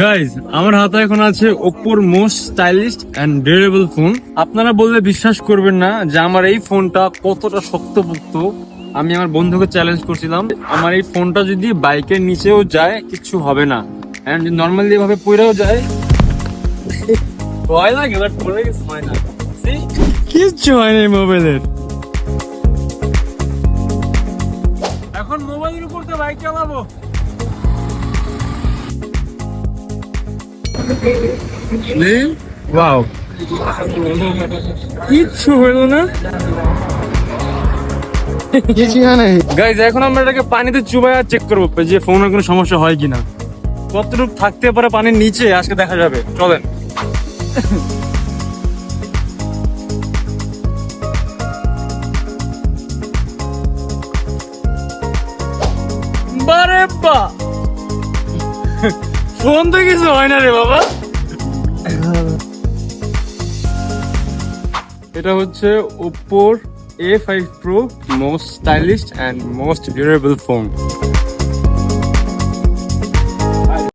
Guys আমার হাতে এখন আছে ওপ্পোর most stylish and durable phone আপনারা বললে বিশ্বাস করবেন না যে আমার এই ফোনটা কতটা শক্তপোক্ত। আমি আমার বন্ধুকে চ্যালেঞ্জ করছিলাম, আমার এই ফোনটা যদি বাইকের নিচেও যায় কিছু হবে না। অ্যান্ড নর্মালি এভাবে পড়েও যায়, ভয় লাগে বাট পড়ে গেছে, হয় না। কিচ্ছু হয় না মোবাইলের এখন মোবাইলের উপর তো বাইক চালাবো। ওয়াও কিচ্ছু হইল না। গাইজ এখন আমরা এটাকে পানিতে চুবাই আর চেক করব যে ফোনের কোনো সমস্যা হয় কিনা। কতটুকু থাকতে পারে পানির নিচে আজকে দেখা যাবে। চলেন। বারে বা! ফোন তো কিছু হয় না রে বাবা। এটা হচ্ছে ওপ্পোর A five pro most stylish and most durable phone